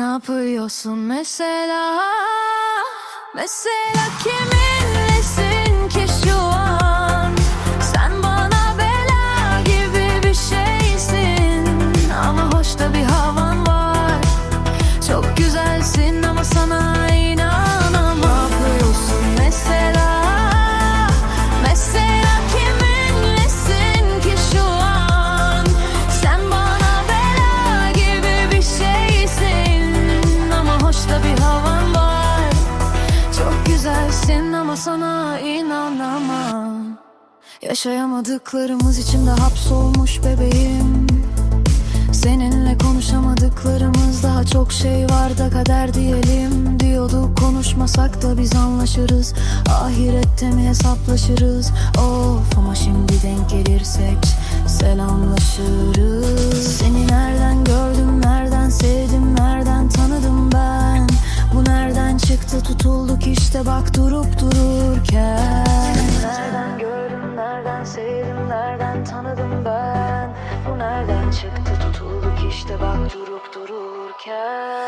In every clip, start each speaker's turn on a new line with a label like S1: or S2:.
S1: Ne yapıyorsun mesela? Mesela kiminlesin ama sana inanamam. Yaşayamadıklarımız içimde hapsolmuş bebeğim. Seninle konuşamadıklarımız daha çok şey var da kader diyelim Diyorduk. Konuşmasak da biz anlaşırız. Ahirette mi hesaplaşırız? Of ama şimdi denk gelirsek selamlaşırız. Seni işte bak durup dururken. Nereden gördüm, nereden sevdim, nereden tanıdım ben? Bu nereden çıktı tutulduk işte bak durup dururken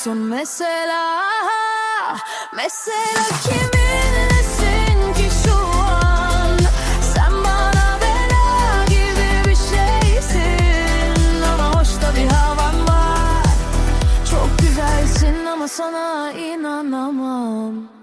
S1: yapıyorsun mesela. Mesela kiminlesin ki şu an? Sen bana bela gibi bir şeysin. Ama hoş da bir havan var. Çok güzelsin ama sana inanamam